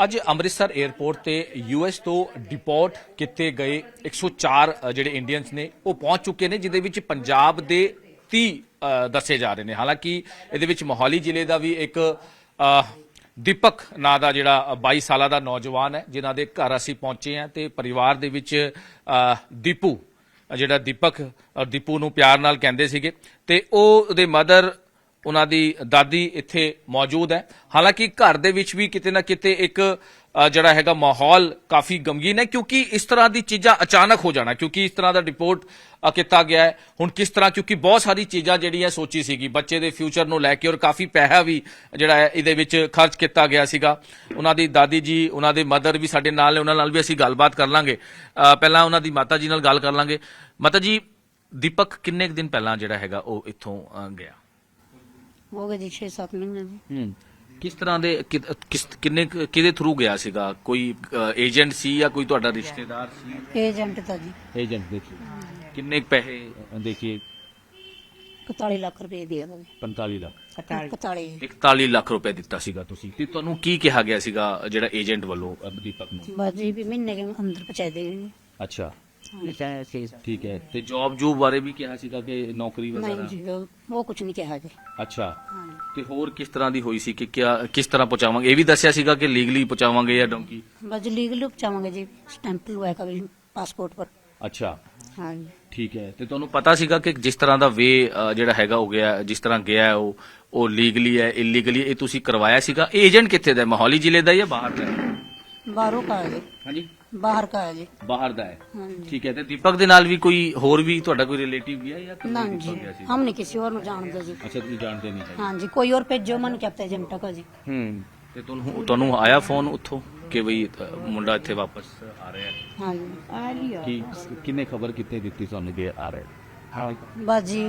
ਅੱਜ ਅੰਮ੍ਰਿਤਸਰ 에ਅਰਪੋਰਟ ਤੇ ਯੂਐਸ ਤੋਂ ਡਿਪੋਰਟ ਕੀਤੇ ਗਏ 104 ਅ, ਜਿਹੜੇ ਇੰਡੀਅਨਸ ਨੇ ਉਹ ਪਹੁੰਚ ਚੁੱਕੇ ਨੇ ਜਿਦੇ ਵਿੱਚ ਪੰਜਾਬ ਦੇ 30 ਦੱਸੇ ਜਾ ਰਹੇ ਨੇ। ਹਾਲਾਂਕਿ ਇਹਦੇ ਵਿੱਚ ਮੋਹਾਲੀ ਜ਼ਿਲ੍ਹੇ ਦਾ ਵੀ ਇੱਕ ਦੀਪਕ ਨਾਂ ਦਾ ਜਿਹੜਾ 22 ਸਾਲਾਂ ਦਾ ਨੌਜਵਾਨ ਹੈ ਜਿਨ੍ਹਾਂ ਦੇ ਘਰ ਅਸੀਂ ਪਹੁੰਚੇ ਹਾਂ ਤੇ ਪਰਿਵਾਰ ਦੇ ਵਿੱਚ ਦੀਪੂ ਜਿਹੜਾ ਦੀਪਕ ਔਰ ਦੀਪੂ ਨੂੰ ਪਿਆਰ ਨਾਲ ਕਹਿੰਦੇ ਸੀਗੇ। ਤੇ ਉਹ ਉਹਦੇ ਮਦਰ ਉਹਨਾਂ ਦੀ ਦਾਦੀ ਇੱਥੇ ਮੌਜੂਦ ਹੈ। ਹਾਲਾਂਕਿ ਘਰ ਦੇ ਵਿੱਚ ਵੀ ਕਿਤੇ ਨਾ ਕਿਤੇ ਇੱਕ ਜਿਹੜਾ ਹੈਗਾ ਮਾਹੌਲ ਕਾਫੀ ਗਮਗੀਨ ਹੈ, ਕਿਉਂਕਿ ਇਸ ਤਰ੍ਹਾਂ ਦੀ ਚੀਜ਼ਾਂ ਅਚਾਨਕ ਹੋ ਜਾਣਾ, ਕਿਉਂਕਿ ਇਸ ਤਰ੍ਹਾਂ ਦਾ ਰਿਪੋਰਟ ਕੀਤਾ ਗਿਆ ਹੈ। ਹੁਣ ਕਿਸ ਤਰ੍ਹਾਂ, ਕਿਉਂਕਿ ਬਹੁਤ ਸਾਰੀ ਚੀਜ਼ਾਂ ਜਿਹੜੀਆਂ ਸੋਚੀ ਸੀਗੀ, ਬੱਚੇ ਦੇ ਫਿਊਚਰ ਨੂੰ ਲੈ ਕੇ ਔਰ ਕਾਫੀ ਪੈਸਾ ਵੀ ਜਿਹੜਾ ਹੈ ਇਹਦੇ ਵਿੱਚ ਖਰਚ ਕੀਤਾ ਗਿਆ ਸੀਗਾ। ਉਹਨਾਂ ਦੀ ਦਾਦੀ ਜੀ, ਉਹਨਾਂ ਦੇ ਮਦਰ ਵੀ ਸਾਡੇ ਨਾਲ ਨੇ, ਉਹਨਾਂ ਨਾਲ ਵੀ ਅਸੀਂ ਗੱਲਬਾਤ ਕਰ ਲਾਂਗੇ। ਪਹਿਲਾਂ ਉਹਨਾਂ ਦੀ ਮਾਤਾ ਜੀ ਨਾਲ ਗੱਲ ਕਰ ਲਾਂਗੇ। ਮਾਤਾ ਜੀ, ਦੀਪਕ ਕਿੰਨੇ ਕੁ ਦਿਨ ਪਹਿਲਾਂ ਜਿਹੜਾ ਹੈਗਾ ਉਹ ਇੱਥੋਂ ਗਿਆ? ਹੋ ਗਏ ਜੀ 6-7 ਮਹੀਨੇ ਹੂੰ। ਕਿਸ ਤਰ੍ਹਾਂ ਦੇ ਕਿ- ਕਿਸ ਕਿੰਨੇ ਕੁ- ਕਿਹਦੇ ਥਰੂ ਗਿਆ ਸੀਗਾ? ਕੋਈ ਏਜੰਟ ਸੀ ਜਾਂ ਕੋਈ ਤੁਹਾਡਾ ਰਿਸ਼ਤੇਦਾਰ ਸੀ? ਏਜੰਟ ਤਾਂ ਜੀ। ਏਜੰਟ ਦੇ ਥਰੂ ਕਿੰਨੇ ਕੁ ਪੈਸੇ? ਦੇਖੀਏ। 41 ਲੱਖ ਰੁਪਏ ਦੇ ਦੋ 45 ਲੱਖ। 41 41 ਲੱਖ ਰੁਪਏ ਦਿੱਤਾ ਸੀਗਾ ਤੁਸੀਂ। ਤੇ ਤੁਹਾਨੂੰ ਕੀ ਕਿਹਾ ਗਿਆ ਸੀਗਾ ਜਿਹੜਾ ਏਜੰਟ ਵੱਲੋਂ ਅ, ਦੀਪਕ ਨੂੰ? ਬਸ ਜੀ ਵੀ ਮਹੀਨੇ ਕੇ ਅੰਦਰ ਪਹੁੰਚਾ ਦੇਗੇ ਠੀਕ ਹੈ। ਤੇ ਜੌਬ ਜੂਬ ਬਾਰੇ ਵੀ ਕਿਹਾ ਸੀਗਾ ਕਿ ਨੌਕਰੀ ਵਗੈਰਾ? ਨਹੀਂ ਜੀ ਉਹ- ਕੁਝ ਨਹੀਂ ਕਿਹਾ ਜੀ ਅੱਛਾ। ਹਾਂ ਤੇ ਹੋਰ ਕਿਸ ਤਰ੍ਹਾਂ ਦੀ ਹੋਈ ਸੀ ਕਿ ਕਿਆ ਕਿਸ ਤਰ੍ਹਾਂ ਪਹੁੰਚਾਵਾਂਗੇ? ਇਹ ਵੀ ਦੱਸਿਆ ਸੀਗਾ ਕਿ ਲੀਗਲੀ ਪਹੁੰਚਾਵਾਂਗੇ ਜਾਂ ਡੋਂਕੀ ਬਸ ਲੀਗਲ ਪਹੁੰਚਾਵਾਂਗੇ ਜੀ ਸਟੈਂਪ ਲਵਾਇਆ ਕਰੀ ਪਾਸਪੋਰਟ ਪਰ। ਅੱਛਾ। ਹਾਂ ਠੀਕ ਹੈ। ਤੇ ਤੁਹਾਨੂੰ ਪਤਾ ਸੀਗਾ ਕਿ ਜਿਸ ਤਰ੍ਹਾਂ ਦਾ ਵੇ ਜਿਹੜਾ ਹੈਗਾ ਹੋ ਗਿਆ ਜਿਸ ਤਰ੍ਹਾਂ ਗਿਆ ਹੈ ਉਹ ਉਹ ਲੀਗਲੀ ਹੈ ਇਲੀਗਲੀ ਇਹ ਤੁਸੀਂ ਕਰਵਾਇਆ ਸੀਗਾ? ਏਜੰਟ ਕਿੱਥੇ ਦਾ ਮੋਹਾਲੀ ਜ਼ਿਲ੍ਹੇ ਦਾ ਜਾਂ ਬਾਹਰ ਦਾ ਬਾਹਰੋਂ ਕਾ ਜੀ ਹਾਂਜੀ। ਬਾਹਰ ਕਾ ਹੈ ਜੀ। ਬਾਹਰ ਦਾ ਹੈ। ਠੀਕ ਹੈ ਤੇ ਦੀਪਕ ਦੇ ਨਾਲ ਵੀ ਕੋਈ ਹੋਰ ਵੀ ਤੁਹਾਡਾ ਕੋਈ ਰਿਲੇਟਿਵ ਵੀ ਹੈ ਜਾਂ ਨਾ ਜੀ ਹਮ ਨਹੀਂ ਕਿਸੇ ਹੋਰ ਨੂੰ ਜਾਣਦੇ ਜੀ। ਅੱਛਾ ਤੁਸੀਂ ਜਾਣਦੇ ਨਹੀਂ ਹੈ ਹਾਂਜੀ ਕੋਈ ਹੋਰ ਭੇਜੋ ਮਨ ਕਹਤੇ ਜਮਟਾ ਕੋ ਜੀ। ਹੂੰ ਤੇ ਤੁਹਾਨੂੰ ਤੁਹਾਨੂੰ ਆਇਆ ਫੋਨ ਉੱਥੋਂ ਕਿ ਬਈ ਮੁੰਡਾ ਇੱਥੇ ਵਾਪਸ ਆ ਰਿਹਾ ਹੈ? ਹਾਂਜੀ। ਆ ਲਿਆ ਕੀ ਕਿੰਨੇ ਖਬਰ ਕਿੱਥੇ ਦਿੱਤੀ ਤੁਹਾਨੂੰ ਕਿ ਆ ਰਿਹਾ ਹੈ? ਬਸ ਜੀ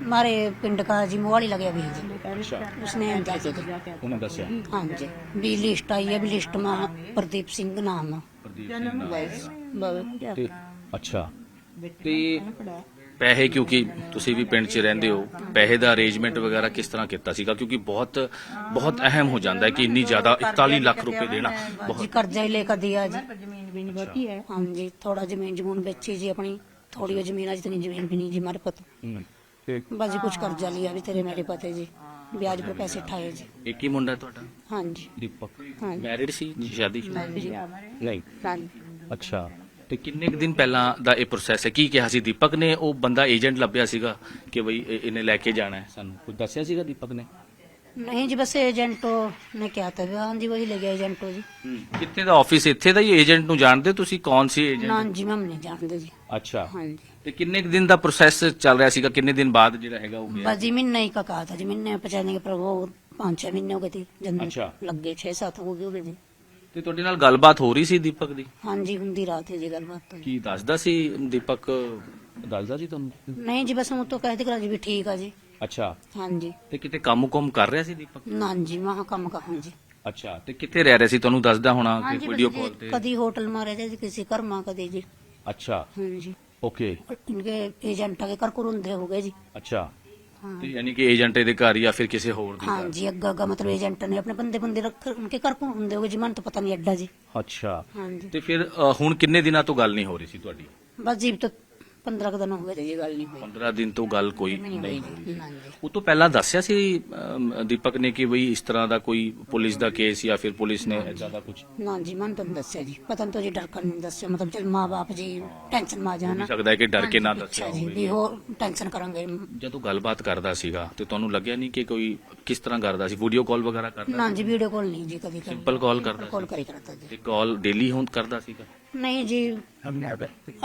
हमारे पिंड का जी मोहाली लगे अभी जी ਅੱਛਾ उसने जाके जी ਉਹਨਾਂ ਦੱਸਿਆ हाँ जी भी लिस्ट आई है भी लिस्ट में प्रदीप सिंह नाम है ਪ੍ਰਦੀਪ ਸਿੰਘ ਨਾਲ। बस बस ਤੇ ਅੱਛਾ ਤੇ ਪੈਸੇ ਕਿਉਂਕਿ ਤੁਸੀਂ ਵੀ ਪਿੰਡ 'ਚ ਰਹਿੰਦੇ ਹੋ ਪੈਸੇ ਦਾ ਅਰੇਂਜਮੈਂਟ ਵਗੈਰਾ ਕਿਸ ਤਰ੍ਹਾਂ ਕੀਤਾ ਸੀਗਾ ਕਿਉਂਕਿ ਬਹੁਤ ਬਹੁਤ ਅਹਿਮ ਹੋ ਜਾਂਦਾ ਹੈ ਕਿ ਇੰਨੀ ਜ਼ਿਆਦਾ 41 ਲੱਖ ਰੁਪਏ ਦੇਣਾ जी ਬਹੁਤ कर्जा ही लेकर दिया जी जमीन भी नहीं होती है हाँ जी थोड़ा जमीन जमून बेची जी अपनी थोड़ी वो जमीन है जितनी जमीन भी नहीं जी हमारे पता ਹੂੰ। ਠੀਕ ਬਾਜੀ ਕੁਝ ਕਰਜ਼ਾ ਲਿਆ ਵੀ ਤੇਰੇ ਮੇਰੇ ਪਤੇ ਜੀ ਵਿਆਜ ਪਰ ਪੈਸੇ ਠਾਏ ਜੀ। ਇੱਕ ਹੀ ਮੁੰਡਾ ਤੁਹਾਡਾ? ਹਾਂਜੀ। ਦੀਪਕ। ਹਾਂਜੀ। ਮੈਰਿਡ ਸੀ? ਸ਼ਾਦੀ ਜੀ। ਨਹੀਂ। ਹਾਂਜੀ। ਅੱਛਾ। ਤੇ ਕਿੰਨੇ ਦਿਨ ਪਹਿਲਾਂ ਦਾ ਇਹ ਪ੍ਰੋਸੈਸ ਹੈ? ਕੀ ਕਿਹਾ ਸੀ ਦੀਪਕ ਨੇ? ਉਹ ਬੰਦਾ ਏਜੰਟ ਲੱਭਿਆ ਸੀਗਾ ਕਿ ਬਈ ਇਹਨੇ ਲੈ ਕੇ ਜਾਣਾ ਹੈ ਸਾਨੂੰ? ਕੁਝ ਦੱਸਿਆ ਸੀਗਾ ਦੀਪਕ ਨੇ? ਨਹੀਂ ਜੀ ਬਸ ਏਜੰਟੋ ਨੇ ਕਿਹਾ ਤਾ ਵੀ ਹਾਂਜੀ ਵਹੀ ਲੈ ਗਿਆ ਏਜੰਟੋ ਜੀ। ਕਿੱਥੇ ਦਾ ਆਫਿਸ ਇੱਥੇ ਦਾ ਹੀ ਏਜੰਟ ਨੂੰ ਜਾਣਦੇ? ਤੁਸੀਂ ਕੌਣ ਸੀ ਏਜੰਟ ਨਾ ਜੀ ਮੈਂ ਨਹੀਂ ਜਾਣਦੇ ਜੀ। ਅੱਛਾ हाँ जी ਤੇ ਕਿੰਨੇ ਕੁ ਦਿਨ ਦਾ ਪ੍ਰੋਸੈਸ ਚੱਲ ਰਿਹਾ ਸੀਗਾ ਕਿੰਨੇ ਦਿਨ ਬਾਅਦ ਜਿਹੜਾ ਹੈਗਾ ਉਹ ਗਿਆ बस जी महीने ही का कहा था जी महीने पहुंचाने के पर वो पाँच छह महीने हो गए थे जन अच्छा। लग गए छह सात हो गए हो गए जी ਤੇ ਤੁਹਾਡੇ ਨਾਲ ਗੱਲਬਾਤ ਹੋ ਰਹੀ ਸੀ ਦੀਪਕ ਦੀ हाँ जी हुंदी रात है जी गलबात तो ਕੀ ਦੱਸਦਾ ਸੀ ਦੀਪਕ ਦੱਸਦਾ ਸੀ ਤੁਹਾਨੂੰ नहीं जी बस हम तो कहते करा जी भी ठीक है जी ਅੱਛਾ हाँ जी ਤੇ ਕਿਤੇ ਕੰਮ ਕੁਮ ਕਰ ਰਿਹਾ ਸੀ ਦੀਪਕ ना जी वहाँ कम कहा जी ਅੱਛਾ ਤੇ ਕਿੱਥੇ ਰਹਿ ਰਿਹਾ ਸੀ ਤੁਹਾਨੂੰ ਦੱਸਦਾ ਹੋਣਾ हाँ ਕਿ जी ਵੀਡੀਓ बस ਕਾਲ जी ਤੇ कदी होटल में रह जी किसी घर में अच्छा हाँ जी ओके इनके ਦੇ ਘਰ ਘਰੁੰਦੇ ਹੋ ਗਏ ਜੀ। ਅੱਛਾ। ਤੇ ਯਾਨੀ ਕਿ ਏਜੰਟ ਦੇ ਘਰ ਜਾਂ ਫਿਰ ਕਿਸੇ ਹੋਰ ਦੇ ਘਰ ਹਾਂਜੀ ਅੱਗਾ ਅੱਗਾ ਮਤਲਬ ਏਜੰਟ ਨੇ ਆਪਣੇ ਬੰਦੇ ਬੰਦੇ ਰੱਖ ਉਨਕੇ ਘਰ ਕੋਲ ਹੁੰਦੇ ਹੋਗੇ ਜੀ ਮਨ ਤਾਂ ਪਤਾ ਨਹੀਂ ਐਡਾ ਜੀ। ਅੱਛਾ। ਹਾਂਜੀ। ਤੇ ਫਿਰ ਹੁਣ ਕਿੰਨੇ ਦਿਨਾਂ ਤੋਂ ਗੱਲ ਨਹੀਂ ਹੋ ਰਹੀ ਸੀ ਤੁਹਾਡੀ? ਬਸ ਜੀ ਤਾਂ 15 ਕੁ ਦਿਨ ਹੋ ਗਏ ਜੀ ਇਹ ਗੱਲ ਨਹੀਂ ਹੋਈ। 15 ਦਿਨ ਤੋਂ ਗੱਲ ਕੋਈ ਨਹੀਂ ਹੋਈ। ਉਹ ਤੋਂ ਪਹਿਲਾਂ ਦੱਸਿਆ ਸੀ ਦੀਪਕ ਨੇ ਕਿ ਬਈ ਇਸ ਤਰ੍ਹਾਂ ਦਾ ਕੋਈ ਪੁਲਿਸ ਦਾ ਕੇਸ ਜਾਂ ਫਿਰ ਪੁਲਿਸ ਨੇ ਏਦਾਂ ਕੁਝ ਨਾ ਜੀ ਮਨ ਤੁਹਾਨੂੰ ਦੱਸਿਆ ਜੀ। ਪਤਾ ਨਹੀਂ ਤੁਸੀਂ ਡਰ ਕਰਨ ਦੱਸਿਆ ਮਤਲਬ ਚਲ ਮਾਪੇ ਜੀ ਟੈਨਸ਼ਨ ਮਾ ਜਾਣਾ ਸਕਦਾ ਕਿ ਡਰ ਕੇ ਨਾ ਦੱਸਿਆ ਅੱਛਾ ਜੀ, ਹੋਰ ਟੈਨਸ਼ਨ ਕਰਾਂਗੇ। ਜਦੋਂ ਗੱਲਬਾਤ ਕਰਦਾ ਸੀਗਾ ਤੇ ਤੁਹਾਨੂੰ ਲੱਗਿਆ ਨਹੀਂ ਕਿ ਕੋਈ ਕਿਸ ਤਰ੍ਹਾਂ ਕਰਦਾ ਸੀ? ਵੀਡੀਓ ਕਾਲ ਵਗੈਰਾ ਕਰਦਾ ਨਾ ਜੀ ਵੀਡੀਓ ਕਾਲ ਨਹੀਂ ਜੀ ਕਦੀ ਸਿੰਪਲ ਕਾਲ ਕਰਦਾ ਕਾਲ ਕਰੀ ਕਰਦਾ ਜੀ। ਤੇ ਕਾਲ ਡੇਲੀ ਹੁਣ ਕਰਦਾ ਸੀਗਾ? ਨਹੀਂ ਜੀ।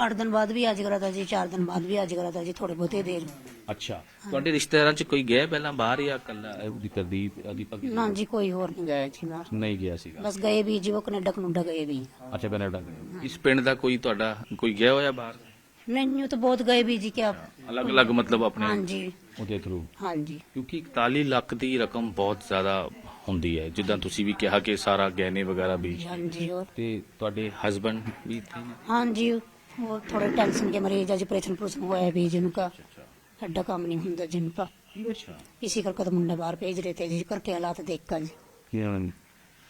ਅੱਠ ਦਿਨ ਬਾਅਦ ਵੀ ਅੱਜ ਕਰਾਤਾ ਜੀ ਚਾਰ ਦਿਨ ਬਾਅਦ ਵੀ ਅੱਜ ਕਰਾਤਾ ਜੀ ਥੋੜੇ ਬਹੁਤੇ ਦੇਰ। ਅੱਛਾ। ਤੁਹਾਡੇ ਰਿਸ਼ਤੇਦਾਰਾਂ ਚ ਕੋਈ ਗਿਆ ਪਹਿਲਾਂ ਬਾਹਰ ਜਾਂ ਕੱਲਾ ਦੀਪਕ ਦੀਪਕ ਨਾ ਜੀ ਕੋਈ ਹੋਰ ਨਹੀਂ ਗਿਆ ਜੀ ਬਾਹਰ। ਨਹੀਂ ਗਿਆ ਸੀਗਾ। ਬਸ ਗਏ ਵੀ ਜੀ ਉਹ ਕੈਨੇਡਾ ਕਨੂਡਾ ਗਏ ਵੀ। ਅੱਛਾ ਕੈਨੇਡਾ ਇਸ ਪਿੰਡ ਦਾ ਕੋਈ ਤੁਹਾਡਾ ਕੋਈ ਗਿਆ ਹੋਇਆ ਬਾਹਰ? ਨਹੀਂ ਉਹ ਤਾਂ ਬਹੁਤ ਗਏ ਵੀ ਜੀ ਕਿਆ ਅਲੱਗ-ਅਲੱਗ ਮਤਲਬ ਆਪਣੇ? ਹਾਂਜੀ। ਉਹਦੇ ਥਰੂ ਹਾਂਜੀ। ਕਿਉਂਕਿ 41 ਲੱਖ ਦੀ ਰਕਮ ਬਹੁਤ ਜ਼ਿਆਦਾ ਹੁੰਦੀ ਹੈ ਜਿੱਦਾਂ ਤੁਸੀਂ ਵੀ ਕਿਹਾ ਕਿ ਸਾਰਾ ਗਹਿਣੇ ਵਗੈਰਾ ਵੀ ਹਾਂਜੀ ਹੋਰ ਤੇ ਤੁਹਾਡੇ ਹਸਬੰਡ ਵੀ ਇੱਥੇ ਨੇ ਹਾਂਜੀ ਉਹ ਥੋੜੇ ਟੈਨਸ਼ਨ के मरीज आज ऑपरेशन ऑपरेशन हुआ है भी जिनका हड्डा काम नहीं होता जिनका ਅੱਛਾ इसी करके तो मुंडा बाहर भेज रहे थे जी करके हालात देख कर जी ਕਿਵੇਂ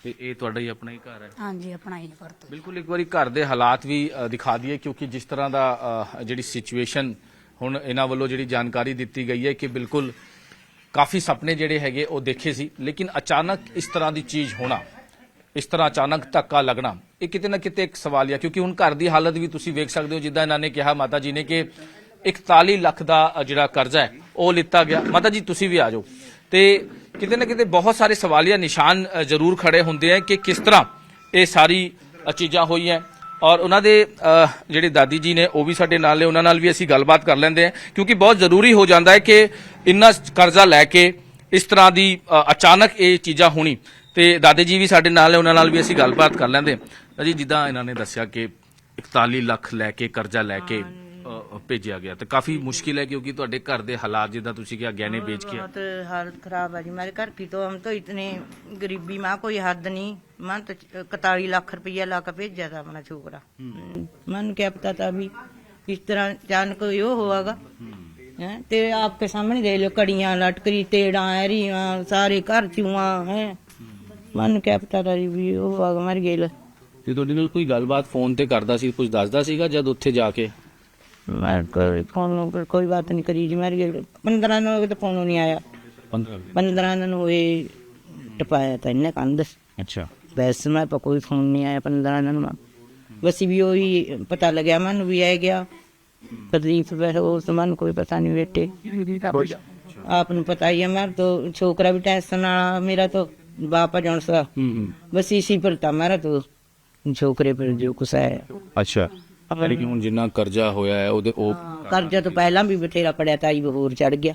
ਤੇ ਇਹ ਤੁਹਾਡਾ ਹੀ ਆਪਣਾ ਹੀ ਘਰ ਹੈ ਹਾਂਜੀ ਆਪਣਾ ਹੀ ਕਰਤਾ ਬਿਲਕੁਲ ਇੱਕ ਵਾਰੀ ਘਰ ਦੇ ਹਾਲਾਤ ਵੀ ਅ, ਦਿਖਾ ਦਈਏ ਕਿਉਂਕਿ ਜਿਸ ਤਰ੍ਹਾਂ ਦਾ ਅ, ਜਿਹੜੀ ਸਿਚੁਏਸ਼ਨ ਹੁਣ ਇਹਨਾਂ ਵੱਲੋਂ ਜਿਹੜੀ ਜਾਣਕਾਰੀ ਦਿੱਤੀ ਗਈ ਹੈ ਕਿ ਬਿਲਕੁਲ ਕਾਫੀ ਸੁਪਨੇ ਜਿਹੜੇ ਹੈਗੇ ਉਹ ਦੇਖੇ ਸੀ, ਲੇਕਿਨ ਅਚਾਨਕ ਇਸ ਤਰ੍ਹਾਂ ਦੀ ਚੀਜ਼ ਹੋਣਾ, ਇਸ ਤਰ੍ਹਾਂ ਅਚਾਨਕ ਧੱਕਾ ਲੱਗਣਾ, ਇਹ ਕਿਤੇ ਨਾ ਕਿਤੇ ਇੱਕ ਸਵਾਲ ਸਵਾਲੀਆ ਕਿਉਂਕਿ ਹੁਣ ਘਰ ਦੀ ਹਾਲਤ ਵੀ ਤੁਸੀਂ ਵੇਖ ਸਕਦੇ ਹੋ, ਜਿੱਦਾਂ ਇਹਨਾਂ ਨੇ ਕਿਹਾ ਮਾਤਾ ਜੀ ਨੇ ਕਿ 41 ਲੱਖ ਦਾ ਜਿਹੜਾ ਕਰਜ਼ਾ ਹੈ, ਉਹ ਲਿੱਤਾ ਗਿਆ। ਮਾਤਾ ਜੀ, ਤੁਸੀਂ ਵੀ ਆ ਜਾਓ। ਤੇ ਕਿਤੇ ਨਾ ਕਿਤੇ ਬਹੁਤ ਸਾਰੇ ਸਵਾਲੀਆ ਨਿਸ਼ਾਨ ਜ਼ਰੂਰ ਖੜੇ ਹੁੰਦੇ ਆ ਕਿ ਕਿਸ ਤਰ੍ਹਾਂ ਇਹ ਸਾਰੀ ਚੀਜ਼ਾਂ ਹੋਈਆਂ। ਔਰ ਉਹਨਾਂ ਦੇ ਜਿਹੜੇ ਦਾਦੀ ਜੀ ਨੇ, ਉਹ ਵੀ ਸਾਡੇ ਨਾਲ ਨੇ, ਉਹਨਾਂ ਨਾਲ ਵੀ ਅਸੀਂ ਗੱਲਬਾਤ ਕਰ ਲੈਂਦੇ ਹਾਂ ਕਿਉਂਕਿ ਬਹੁਤ ਜ਼ਰੂਰੀ ਹੋ ਜਾਂਦਾ ਹੈ ਕਿ ਇੰਨਾ ਕਰਜ਼ਾ ਲੈ ਕੇ ਇਸ ਤਰ੍ਹਾਂ ਦੀ ਅ, ਅਚਾਨਕ ਇਹ ਚੀਜ਼ਾਂ ਹੋਣੀ ਤੇ ਦਾਦੇ ਜੀ ਵੀ ਸਾਡੇ ਨਾਲ ਨੇ ਉਹਨਾਂ ਨਾਲ ਵੀ ਅਸੀਂ ਗੱਲਬਾਤ ਕਰ ਲੈਂਦੇ ਹਾਂ ਜੀ ਜਿੱਦਾਂ ਇਹਨਾਂ ਨੇ ਦੱਸਿਆ ਕਿ 41 ਲੱਖ ਲੈ ਕੇ ਕਰਜ਼ਾ ਲੈ ਕੇ ਅ, ਭੇਜਿਆ ਗਿਆ ਤੇ ਕਾਫੀ ਮੁਸ਼ਕਿਲ ਹੈ ਕਿਉਂਕਿ ਤੁਹਾਡੇ ਘਰ ਦੇ ਹਾਲਾਤ ਜਿੱਦਾਂ ਤੁਸੀਂ ਕਿਹਾ ਗਹਿਣੇ ਵੇਚ ਕੇ बहुत हालत खराब है जी हमारे घर की तो हम तो इतने गरीबी माँ कोई हद नहीं माँ तो इकतालीस लाख रुपया ला कर भेजा था अपना छोकरा मन क्या पता था अभी किस तरह अचानक यो होगा हैं ते आपके सामने देख लो कड़ियां लटकरी तेड़ा एरियां सारे घर चुआ हैं मन क्या पता था जी भी यो होगा मर गए ਤੇ ਤੁਹਾਡੇ ਨਾਲ ਕੋਈ ਗੱਲਬਾਤ ਫੋਨ ਤੇ ਕਰਦਾ ਸੀ ਕੁਝ ਦੱਸਦਾ ਸੀਗਾ ਜਦ ਉੱਥੇ ਜਾ ਕੇ मैं कोई फोन पर कोई बात नहीं करी जी मर गए पंद्रह दिन हो गए तो फोन नहीं आया 15 पंद्रह दिन हुए टपाया था इन्हें कंध ਅੱਛਾ वैसे मैं पर कोई फोन नहीं आया पंद्रह दिन में बस भी वही पता लग गया मन भी आ गया प्रदीप वैसे वो तो मन कोई पता नहीं बेटे आपने पता ही है मेरा तो छोकरा भी टेंशन वाला मेरा तो बाप है जौन सा ਹੂੰ ਹੂੰ बस इसी पर था मेरा तो छोकरे पर जो कुछ है ਅੱਛਾ ਲੇਕਿਨ ਹੁਣ ਜਿੰਨਾ ਕਰਜ਼ਾ ਹੋਇਆ ਹੈ ਉਹਦੇ ਉਹ कर्जा तो पहला भी बथेरा पड़ा था ही होर चढ़ गया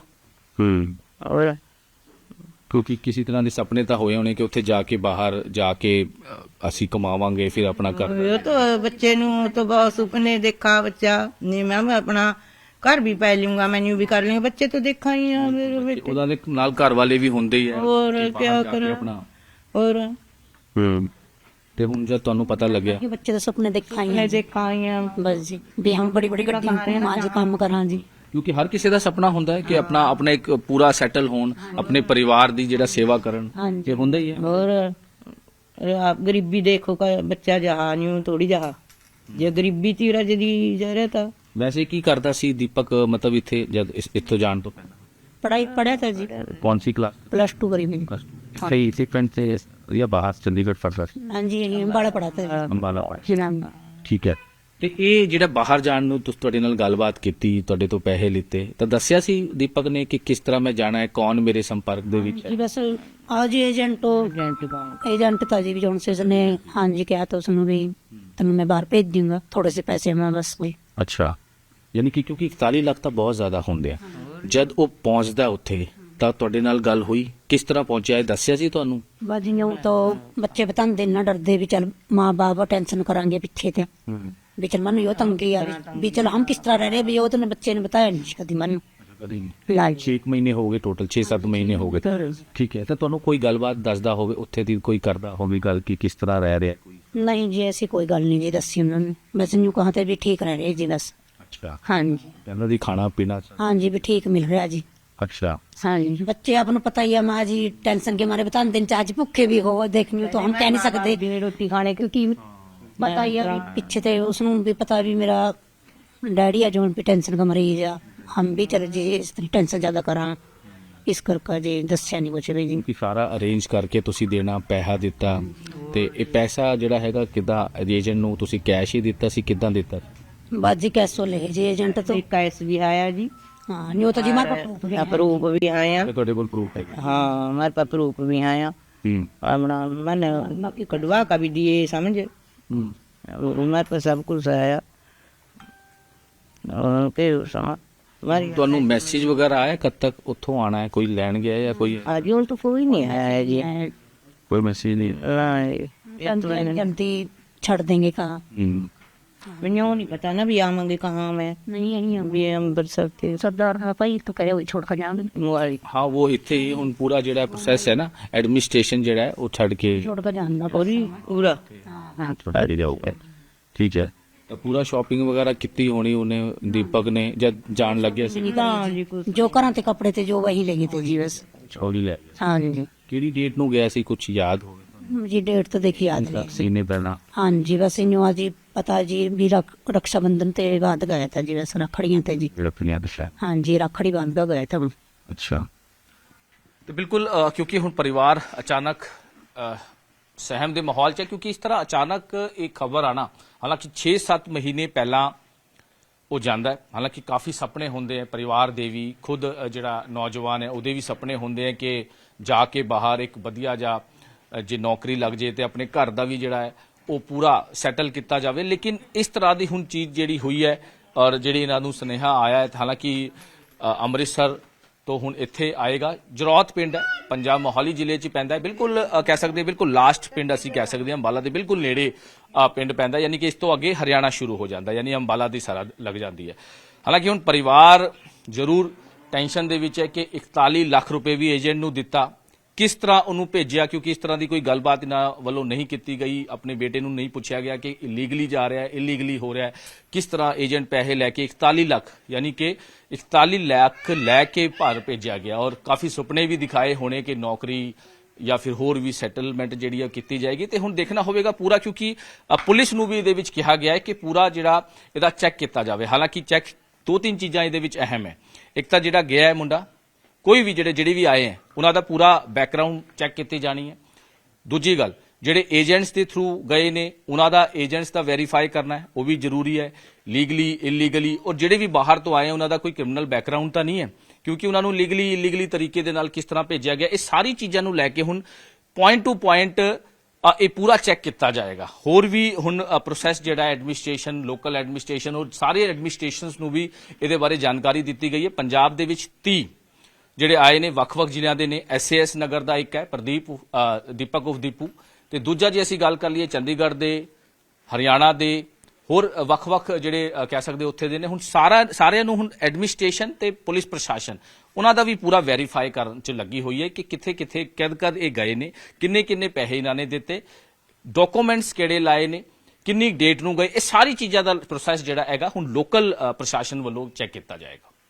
ਹੂੰ और ਕਿਉਂਕਿ ਕਿਸੇ ਤਰ੍ਹਾਂ ਦੇ ਸੁਪਨੇ ਤਾਂ ਹੋਏ ਹੋਣੇ ਕਿ ਉੱਥੇ ਜਾ ਕੇ ਬਾਹਰ ਜਾ ਕੇ ਅ, ਅਸੀਂ ਕਮਾਵਾਂਗੇ ਫਿਰ ਆਪਣਾ ਘਰ ਉਹ ਤਾਂ ਬੱਚੇ ਨੂੰ ਤਾਂ ਬਹੁਤ ਸੁਪਨੇ ਦੇਖਾ ਬੱਚਾ ਨਹੀਂ ਮੈਂ ਵੀ ਆਪਣਾ ਘਰ ਵੀ ਪੈ ਲੂੰਗਾ ਮੈਨੂ ਵੀ ਕਰ ਲੂੰਗਾ ਬੱਚੇ ਤਾਂ ਦੇਖਾ ਹੀ ਆ ਮੇਰੇ ਬੇਟੇ ਉਹਦਾ ਦੇ ਨਾਲ ਘਰ ਵਾਲੇ ਵੀ ਹੁੰਦੇ ਹੀ ਹੈ ਹੋਰ ਕਿ ਬਾਹਰ ਕਿਆ ਜਾ ਕੇ ਕਰਾਂ? ਆਪਣਾ ਹੋਰ ਹੂੰ ਤੇ ਹੁਣ ਜਦ ਤੁਹਾਨੂੰ ਪਤਾ ਲੱਗਿਆ ये बच्चे तो सपने देखा ही ਮੈਂ हैं ਦੇਖਾ ਹੀ ਆ बस जी भी हम बड़ी बड़ी गड्डी में आज काम करा जी ਕਿਉਂਕਿ ਹਰ ਕਿਸੇ ਦਾ ਸੁਪਨਾ ਹੁੰਦਾ ਹੈ ਕਿ ਆਪਣਾ ਆਪਣਾ ਇੱਕ ਪੂਰਾ ਸੈਟਲ ਹੋਣ ਆਪਣੇ ਪਰਿਵਾਰ ਦੀ ਜਿਹੜਾ ਸੇਵਾ ਕਰਨ ਹਾਂਜੀ। ਇਹ ਹੁੰਦਾ ਹੀ ਹੈ ਹੋਰ ਅਰੇ ਆਪ ਗਰੀਬੀ ਦੇਖੋ ਕਾ ਬੱਚਾ ਜਹਾ ਨਹੀਂ ਥੋੜੀ ਜਹਾ ਜੇ ਗਰੀਬੀ ਤੀ ਰਜ ਦੀ ਜਰੇ ਤਾਂ ਵੈਸੇ ਕੀ ਕਰਦਾ ਸੀ ਦੀਪਕ ਮਤਲਬ ਇੱਥੇ ਜਦ ਇਸ- ਇੱਥੋਂ ਜਾਣ ਤੋਂ ਪਹਿਲਾਂ पढ़ाई पढ़ा था जी कौन सी क्लास प्लस टू करी हुई सही इसी फ्रेंड से या बाहर चंडीगढ़ पढ़ रहा हाँ जी ये बड़ा पढ़ा था जी। अम्बाला जी नाम ठीक है ਤੇ ਇਹ ਜਿਹੜਾ ਬਾਹਰ ਜਾਣ ਨੂੰ ਤੁਸੀਂ ਤੁਹਾਡੇ ਨਾਲ ਗੱਲਬਾਤ ਕੀਤੀ ਤੁਹਾਡੇ ਤੋਂ ਪੈਸੇ ਲਿੱਤੇ ਤਾਂ ਦੱਸਿਆ ਸੀ ਦੀਪਕ ਨੇ ਕਿ ਕਿਸ ਤਰ੍ਹਾਂ ਮੈਂ ਜਾਣਾ ਹੈ ਕੌਣ ਮੇਰੇ ਸੰਪਰਕ ਦੇ ਵਿੱਚ ਜੀ ਹੈ ਆ ਜੀ ਏਜੰਟ ਏਜੰਟ ਤਾਂ ਜੀ ਵੀ ਜੋਨ ਸੇ ਨੇ ਹਾਂਜੀ ਕਿਹਾ ਤਾਂ ਉਸਨੂੰ ਵੀ ਤੈਨੂੰ ਮੈਂ ਬਾਹਰ ਭੇਜ ਦਿੰਗਾ ਥੋੜੇ ਸੇ ਪੈਸੇ ਮੈਂ ਬਸ ਕੋਈ। ਅੱਛਾ। ਯਾਨੀ ਕਿ ਕਿਉਂਕਿ 41 ਲੱਖ ਤਾਂ ਬਹੁਤ ਜ਼ਿਆਦਾ ਹੁੰਦੇ ਆ। ਜਦ ਉਹ ਪਹੁੰਚਦਾ ਉੱਥੇ ਤਾਂ ਤੁਹਾਡੇ ਨਾਲ ਗੱਲ ਹੋਈ ਕਿਸ ਤਰ੍ਹਾਂ ਪਹੁੰਚਿਆ ਇਹ ਦੱਸਿਆ ਸੀ ਤੁਹਾਨੂੰ? ਬਾਜੀ ਨੂੰ ਤਾਂ ਬੱਚੇ ਬਤਾਉਂਦੇ ਨਾ ਡਰਦੇ ਵੀ ਚੱਲ ਮਾਂ ਬਾਪ ਟੈਨਸ਼ਨ ਕਰਾਂਗੇ ਪਿੱਛੇ ਤੇ। ਵੀ ਚਲ ਮਨ ਯੋ ਤੰਗੀ ਆ ਵੀ- ਵੀ ਚਲ ਹਮ ਕਿਸ ਤਰ੍ਹਾਂ ਰਹਿ ਰਹੇ ਵੀ ਉਹ ਤਾਂ ਬੱਚੇ ਨੇ ਬਤਾਇਆ ਨਹੀਂ ਕਦੀ ਮਨ ਲਾਈ 6 ਮਹੀਨੇ ਹੋ ਗਏ ਟੋਟਲ 6-7 ਮਹੀਨੇ ਹੋ ਗਏ ਠੀਕ ਹੈ ਤਾਂ ਤੁਹਾਨੂੰ ਕੋਈ ਗੱਲਬਾਤ ਦੱਸਦਾ ਹੋਵੇ ਉੱਥੇ ਦੀ ਕੋਈ ਕਰਦਾ होगी गल की किस तरह रह रहे हैं ਨਹੀਂ ਜੀ ਐਸੀ ਕੋਈ ਗੱਲ ਨਹੀਂ ਜੀ ਦੱਸੀ ਉਹਨਾਂ ਨੇ ਬਸ ਨੂੰ ਕਹਾਂ ਤੇ ਵੀ ਠੀਕ ਰਹਿ ਰਹੇ ਜੀ ਬਸ अच्छा ਹਾਂਜੀ ਕਹਿੰਦਾ ਦੀ ਖਾਣਾ ਪੀਣਾ ਹਾਂਜੀ ਵੀ ਠੀਕ ਮਿਲ ਰਿਹਾ ਜੀ अच्छा ਹਾਂਜੀ ਬੱਚੇ ਆਪ ਨੂੰ ਪਤਾ ਹੀ ਹੈ ਮਾਂ ਜੀ ਟੈਨਸ਼ਨ ਕੇ ਮਾਰੇ ਬਤਾਉਂਦੇ ਨੇ ਚਾਜ ਭੁੱਖੇ ਵੀ ਹੋ ਦੇਖਣੀ ਤਾਂ ਹਮ ਕਹਿ ਨਹੀਂ ਸਕਦੇ ਵੀ ਰੋਟੀ ਖਾਣੇ ਕਿਉਂਕਿ ਪਤਾ ਹੀ ਆ ਵੀ ਪਿੱਛੇ ਤੇ ਉਸ ਨੂੰ ਵੀ ਪਤਾ ਵੀ ਮੇਰਾ ਡੈਡੀ ਆ ਜੋਨ ਵੀ ਟੈਨਸ਼ਨ ਦਾ ਮਰੀਜ਼ ਆ। ਹਮ ਵੀ ਚਲ ਜੇ ਇਸ ਤਰ੍ਹਾਂ ਟੈਨਸ਼ਨ ਜ਼ਿਆਦਾ ਕਰਾਂ ਇਸ ਕਰਕੇ ਜੇ ਦੱਸਿਆ ਨਹੀਂ ਕੁਛ ਵੀ ਜੀ। ਕਿ ਸਾਰਾ ਅਰੇਂਜ ਕਰਕੇ ਤੁਸੀਂ ਦੇਣਾ ਪੈਸਾ ਦਿੱਤਾ ਤੇ ਇਹ ਪੈਸਾ ਜਿਹੜਾ ਹੈਗਾ ਕਿਦਾਂ ਏਜੰਟ ਨੂੰ ਤੁਸੀਂ ਕੈਸ਼ ਹੀ ਦਿੱਤਾ ਸੀ ਕਿਦਾਂ ਦਿੱਤਾ? ਬਾਜੀ ਕੈਸੋ ਲੈ ਜੇ ਏਜੰਟ ਤੋਂ। ਕੈਸ਼ ਵੀ ਆਇਆ ਜੀ। ਹਾਂ ਨਹੀਂ ਉਹ ਤਾਂ ਜੀ ਮਾਰ ਪ੍ਰੂਫ ਵੀ ਆਇਆ। ਤੇ ਤੁਹਾਡੇ ਕੋਲ ਪ੍ਰੂਫ ਹੈ ਹਾਂ ਮਾਰ ਪ੍ਰੂਫ ਵੀ ਆਇਆ। ਹम्म ਆਪਣਾ ਮਨ ਬਾਕੀ ਕਢਵਾ ਕਾ ਵੀ ਦਿਏ ਸਮਝ? उम्र पर सब कुछ आया और फिर सा- हमारी ਤੁਹਾਨੂੰ ਮੈਸੇਜ ਵਗੈਰਾ ਆਇਆ ਕਦ ਤੱਕ? ਉੱਥੋਂ ਆਣਾ ਹੈ? ਕੋਈ ਲੈਣ ਗਿਆ ਜਾਂ ਕੋਈ आज यूं तो कोई नहीं आया है जी ਕੋਈ ਮੈਸੇਜ नहीं ਜਲਦੀ ਛੱਡ ਦੇਂਗੇ ਕਹਾ। ਮੈਨੂੰ ਨਹੀਂ ਪਤਾ ਨਾ ਵੀ ਆਵਾਂਗੇ ਕਹਾਂ ਮੈਂ। ਨਹੀਂ ਨਹੀਂ हम ये अमृतसर थे ਸਰਦਾਰ ਹਾਂ ਭਾਈ ਤੂੰ ਕਹੇ ਉਹ ਛੋੜ ਕੇ ਜਾਵਾਂਗੇ मुआरी ਹਾਂ ਉਹ ਇੱਥੇ ਹੀ ਹੁਣ ਪੂਰਾ ਜਿਹੜਾ ਪ੍ਰੋਸੈਸ ਹੈ ਨਾ ਐਡਮਿਨਿਸਟ੍ਰੇਸ਼ਨ ਜਿਹੜਾ ਹੈ ਉਹ ਛੱਡ ਕੇ ਛੋੜ ਕੇ ਜਾਂਦਾ ਪੂਰੀ ਪੂਰਾ। पूरा छोटा दे जाओगे ठीक है ਤਾਂ ਪੂਰਾ ਸ਼ਾਪਿੰਗ ਵਗੈਰਾ ਕੀਤੀ ਹੋਣੀ ਉਹਨੇ ਦੀਪਕ ਨੇ ਜਦ ਜਾਣ ਲੱਗਿਆ ਸੀ हाँ जी कुछ ਜੋ ਘਰਾਂ ਤੇ ਕੱਪੜੇ ਤੇ ਜੋ ਵਹੀ ਲੈ ਗਏ ਤੇ ਜੀ ਬਸ छोड़ी ले ਹਾਂ ਜੀ ਕਿਹੜੀ ਡੇਟ ਨੂੰ ਗਿਆ ਸੀ ਕੁਝ ਯਾਦ ਹੋਵੇ ਜੀ ਡੇਟ ਤਾਂ ਦੇਖੀ ਯਾਦ ਨਹੀਂ सीने पहला हाँ जी बस इन्हों आज ही पता जी भी रक, रक्षाबंधन ते बाद गया था जी बस रखड़ियाँ थे जी लड़कियां दशा हाँ जी रखड़ी बांध के गए थे हम अच्छा ਤੇ ਬਿਲਕੁਲ ਅ, ਕਿਉਂਕਿ ਹੁਣ ਪਰਿਵਾਰ ਅਚਾਨਕ ਅ, ਸਹਿਮ ਦੇ ਮਾਹੌਲ 'ਚ ਹੈ ਕਿਉਂਕਿ ਇਸ ਤਰ੍ਹਾਂ ਅਚਾਨਕ ਇਹ ਖਬਰ ਆਣਾ ਹਾਲਾਂਕਿ 6-7 ਮਹੀਨੇ ਪਹਿਲਾਂ ਉਹ ਜਾਂਦਾ ਹੈ ਹਾਲਾਂਕਿ ਕਾਫੀ ਸੁਪਨੇ ਹੁੰਦੇ ਆ ਪਰਿਵਾਰ ਦੇ ਵੀ ਖੁਦ ਜਿਹੜਾ ਨੌਜਵਾਨ ਹੈ ਉਹਦੇ ਵੀ ਸੁਪਨੇ ਹੁੰਦੇ ਆ ਕਿ ਜਾ ਕੇ ਬਾਹਰ ਇੱਕ ਵਧੀਆ ਜਾ ਜੇ ਨੌਕਰੀ ਲੱਗ ਜੇ ਤੇ ਆਪਣੇ ਘਰ ਦਾ ਵੀ ਜਿਹੜਾ ਹੈ ਉਹ ਪੂਰਾ ਸੈਟਲ ਕੀਤਾ ਜਾਵੇ ਲੇਕਿਨ ਇਸ ਤਰ੍ਹਾਂ ਦੀ ਹੁਣ ਚੀਜ਼ ਜਿਹੜੀ ਹੋਈ ਹੈ ਔਰ ਜਿਹੜੀ ਇਹਨਾਂ ਨੂੰ ਸੁਨੇਹਾ ਆਇਆ ਹੈ ਹਾਲਾਂਕਿ ਅੰਮ੍ਰਿਤਸਰ ਤੋਂ ਹੁਣ ਇੱਥੇ ਆਏਗਾ। ਜਰੌਤ ਪਿੰਡ ਹੈ ਪੰਜਾਬ ਮੋਹਾਲੀ ਜ਼ਿਲ੍ਹੇ 'ਚ ਪੈਂਦਾ ਹੈ। ਬਿਲਕੁਲ ਅ, ਕਹਿ ਸਕਦੇ ਹਾਂ ਬਿਲਕੁਲ ਲਾਸਟ ਪਿੰਡ ਅਸੀਂ ਕਹਿ ਸਕਦੇ ਹਾਂ ਅੰਬਾਲਾ ਦੇ ਬਿਲਕੁਲ ਨੇੜੇ ਅ, ਪਿੰਡ ਪੈਂਦਾ ਯਾਨੀ ਕਿ ਇਸ ਤੋਂ ਅੱਗੇ ਹਰਿਆਣਾ ਸ਼ੁਰੂ ਹੋ ਜਾਂਦਾ ਯਾਨੀ ਅੰਬਾਲਾ ਦੀ ਸਰਹੱਦ ਲੱਗ ਜਾਂਦੀ ਹੈ। ਹਾਲਾਂਕਿ ਹੁਣ ਪਰਿਵਾਰ ਜ਼ਰੂਰ ਟੈਨਸ਼ਨ ਦੇ ਵਿੱਚ ਹੈ ਕਿ 41 ਲੱਖ ਰੁਪਏ ਵੀ ਏਜੰਟ ਨੂੰ ਦਿੱਤਾ ਕਿਸ ਤਰ੍ਹਾਂ ਉਹਨੂੰ ਭੇਜਿਆ? ਕਿਉਂਕਿ ਇਸ ਤਰ੍ਹਾਂ ਦੀ ਕੋਈ ਗੱਲਬਾਤ ਇਹਨਾਂ ਵੱਲੋਂ ਨਹੀਂ ਕੀਤੀ ਗਈ। ਆਪਣੇ ਬੇਟੇ ਨੂੰ ਨਹੀਂ ਪੁੱਛਿਆ ਗਿਆ ਕਿ ਇਲੀਗਲੀ ਜਾ ਰਿਹਾ ਹੈ ਇਲੀਗਲੀ ਹੋ ਰਿਹਾ ਹੈ। ਕਿਸ ਤਰ੍ਹਾਂ ਏਜੰਟ ਪੈਸੇ ਲੈ ਕੇ 41 ਲੱਖ, ਯਾਨੀ ਕਿ 41 ਲੱਖ ਲੈ ਕੇ ਭਾਰ ਭੇਜਿਆ ਗਿਆ? ਔਰ ਕਾਫੀ ਸੁਪਨੇ ਵੀ ਦਿਖਾਏ ਹੋਣੇ ਕਿ ਨੌਕਰੀ ਜਾਂ ਫਿਰ ਹੋਰ ਵੀ ਸੈਟਲਮੈਂਟ ਜਿਹੜੀ ਆ ਕੀਤੀ ਜਾਏਗੀ। ਤੇ ਹੁਣ ਦੇਖਣਾ ਹੋਵੇਗਾ ਪੂਰਾ, ਕਿਉਂਕਿ ਪੁਲਿਸ ਨੂੰ ਵੀ ਇਹਦੇ ਵਿੱਚ ਕਿਹਾ ਗਿਆ ਹੈ ਕਿ ਪੂਰਾ ਜਿਹੜਾ ਇਹਦਾ ਚੈੱਕ ਕੀਤਾ ਜਾਵੇ। ਹਾਲਾਂਕਿ ਚੈੱਕ ਦੋ ਤਿੰਨ ਚੀਜ਼ਾਂ ਇਹਦੇ ਵਿੱਚ ਅਹਿਮ ਹੈ। ਇੱਕ ਤਾਂ ਜਿਹੜਾ ਗਿਆ ਹੈ ਮੁੰਡਾ ਕੋਈ ਵੀ ਜਿਹੜੇ ਜਿਹੜੇ ਵੀ ਆਏ ਹੈ, ਉਹਨਾਂ ਦਾ ਪੂਰਾ ਬੈਕਗ੍ਰਾਉਂਡ ਚੈੱਕ ਕੀਤੀ ਜਾਣੀ ਹੈ। ਦੂਜੀ ਗੱਲ, ਜਿਹੜੇ ਏਜੰਟਸ ਦੇ ਥਰੂ ਗਏ ਨੇ, ਉਹਨਾਂ ਦਾ ਏਜੰਟਸ ਦਾ ਵੈਰੀਫਾਈ ਕਰਨਾ ਹੈ, ਉਹ ਵੀ ਜ਼ਰੂਰੀ ਹੈ। ਲੀਗਲੀ ਇਲੀਗਲੀ ਔਰ ਜਿਹੜੇ ਵੀ ਬਾਹਰ ਤੋਂ ਆਏ ਉਹਨਾਂ ਦਾ ਕੋਈ ਕ੍ਰਿਮੀਨਲ ਬੈਕਗ੍ਰਾਉਂਡ ਤਾਂ ਨਹੀਂ ਹੈ, ਕਿਉਂਕਿ ਉਹਨਾਂ ਨੂੰ ਲੀਗਲੀ ਇਲੀਗਲੀ ਤਰੀਕੇ ਦੇ ਨਾਲ ਕਿਸ ਤਰ੍ਹਾਂ ਭੇਜਿਆ ਗਿਆ, ਇਹ ਸਾਰੀ ਚੀਜ਼ਾਂ ਨੂੰ ਲੈ ਕੇ ਹੁਣ ਪੁਆਇੰਟ ਟੂ ਪੁਆਇੰਟ ਇਹ ਪੂਰਾ ਚੈੱਕ ਕੀਤਾ ਜਾਏਗਾ। ਹੋਰ ਵੀ ਹੁਣ ਪ੍ਰੋਸੈਸ ਜਿਹੜਾ ਐਡਮਿਨਿਸਟ੍ਰੇਸ਼ਨ ਲੋਕਲ ਐਡਮਿਨਿਸਟ੍ਰੇਸ਼ਨ ਔਰ ਸਾਰੇ ਐਡਮਿਨਿਸਟ੍ਰੇਸ਼ਨਸ ਨੂੰ ਵੀ ਇਹਦੇ ਬਾਰੇ ਜਾਣਕਾਰੀ ਦਿੱਤੀ ਗਈ ਹੈ। ਪੰਜਾਬ ਦੇ ਵਿੱਚ 30 ਜਿਹੜੇ ਆਏ ਨੇ ਵੱਖ-ਵੱਖ ਜ਼ਿਲ੍ਹਿਆਂ ਦੇ ਨੇ। ਐਸਏਐਸ ਨਗਰ ਦਾ ਇੱਕ ਹੈ, ਪ੍ਰਦੀਪ ਦੀਪਕ ਉਫ ਦੀਪੂ। ਤੇ ਦੂਜਾ ਜੇ ਅਸੀਂ ਗੱਲ ਕਰ ਲਈਏ ਚੰਡੀਗੜ੍ਹ ਦੇ, ਹਰਿਆਣਾ ਦੇ, ਹੋਰ ਵੱਖ-ਵੱਖ ਜਿਹੜੇ ਕਹਿ ਸਕਦੇ ਉੱਥੇ ਦੇ ਨੇ। ਹੁਣ ਸਾਰਾ, ਸਾਰਿਆਂ ਨੂੰ ਹੁਣ ਐਡਮਿਨਿਸਟ੍ਰੇਸ਼ਨ ਤੇ ਪੁਲਿਸ ਪ੍ਰਸ਼ਾਸਨ, ਉਹਨਾਂ ਦਾ ਵੀ ਪੂਰਾ ਵੈਰੀਫਾਈ ਕਰਨ 'ਚ ਲੱਗੀ ਹੋਈ ਹੈ ਕਿ ਕਿੱਥੇ-ਕਿੱਥੇ, ਕਦ-ਕਦ ਇਹ ਗਏ ਨੇ, ਕਿੰਨੇ-ਕਿੰਨੇ ਪੈਸੇ ਇਹਨਾਂ ਨੇ ਦਿੱਤੇ, ਡਾਕੂਮੈਂਟਸ ਕਿਹੜੇ ਲਾਏ ਨੇ, ਕਿੰਨੀ ਡੇਟ ਨੂੰ ਗਏ, ਇਹ ਸਾਰੀ ਚੀਜ਼ਾਂ ਦਾ ਪ੍ਰੋਸੈਸ ਜਿਹੜਾ ਹੈਗਾ ਹੁਣ ਲੋਕਲ ਪ੍ਰਸ਼ਾਸਨ ਵੱਲੋਂ ਚੈੱਕ ਕੀਤਾ ਜਾਏਗਾ।